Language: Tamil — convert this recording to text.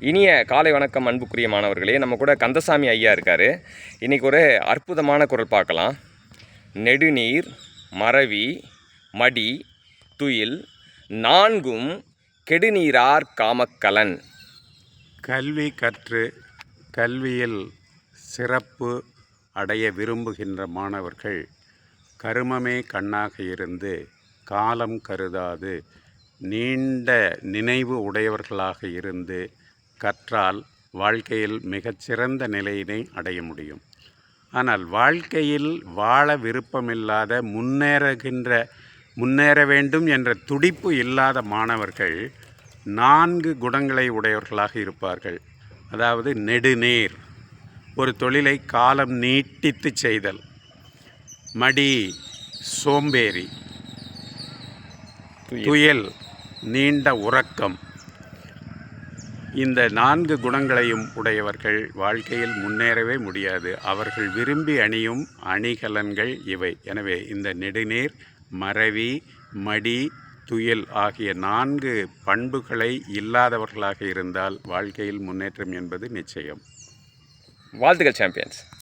இனிய காலை வணக்கம் அன்புக்குரிய மாணவர்களே. நம்ம கூட கந்தசாமி ஐயா இருக்கார். இன்றைக்கி ஒரு அற்புதமான குரல் பார்க்கலாம். நெடுநீர் மறவி மடி துயில் நான்கும் கெடுநீரார் காமக்கலன். கல்வி கற்று கல்வியில் சிறப்பு அடைய விரும்புகின்ற மாணவர்கள் கருமமே கண்ணாக இருந்து காலம் கருதாது நீண்ட நினைவு உடையவர்களாக இருந்து கற்றால் வாழ்க்கையில் மிகச்சிறந்த நிலையினை அடைய முடியும். ஆனால் வாழ்க்கையில் வாழ விருப்பமில்லாத முன்னேறுகின்ற முன்னேற வேண்டும் என்ற துடிப்பு இல்லாத மாணவர்கள் நான்கு குணங்களை உடையவர்களாக இருப்பார்கள். அதாவது நெடுநேர் ஒரு தொழிலை காலம் நீட்டித்து செய்தல் மடி சோம்பேறி துயல் நீண்ட உறக்கம் இந்த நான்கு குணங்களையும் உடையவர்கள் வாழ்க்கையில் முன்னேறவே முடியாது. அவர்கள் விரும்பி அணியும் அணிகலன்கள் இவை. எனவே இந்த நெடுநீர் மறவி மடி துயில் ஆகிய நான்கு பண்புகளை இல்லாதவர்களாக இருந்தால் வாழ்க்கையில் முன்னேற்றம் என்பது நிச்சயம். வாழ்த்துக்கள் சாம்பியன்ஸ்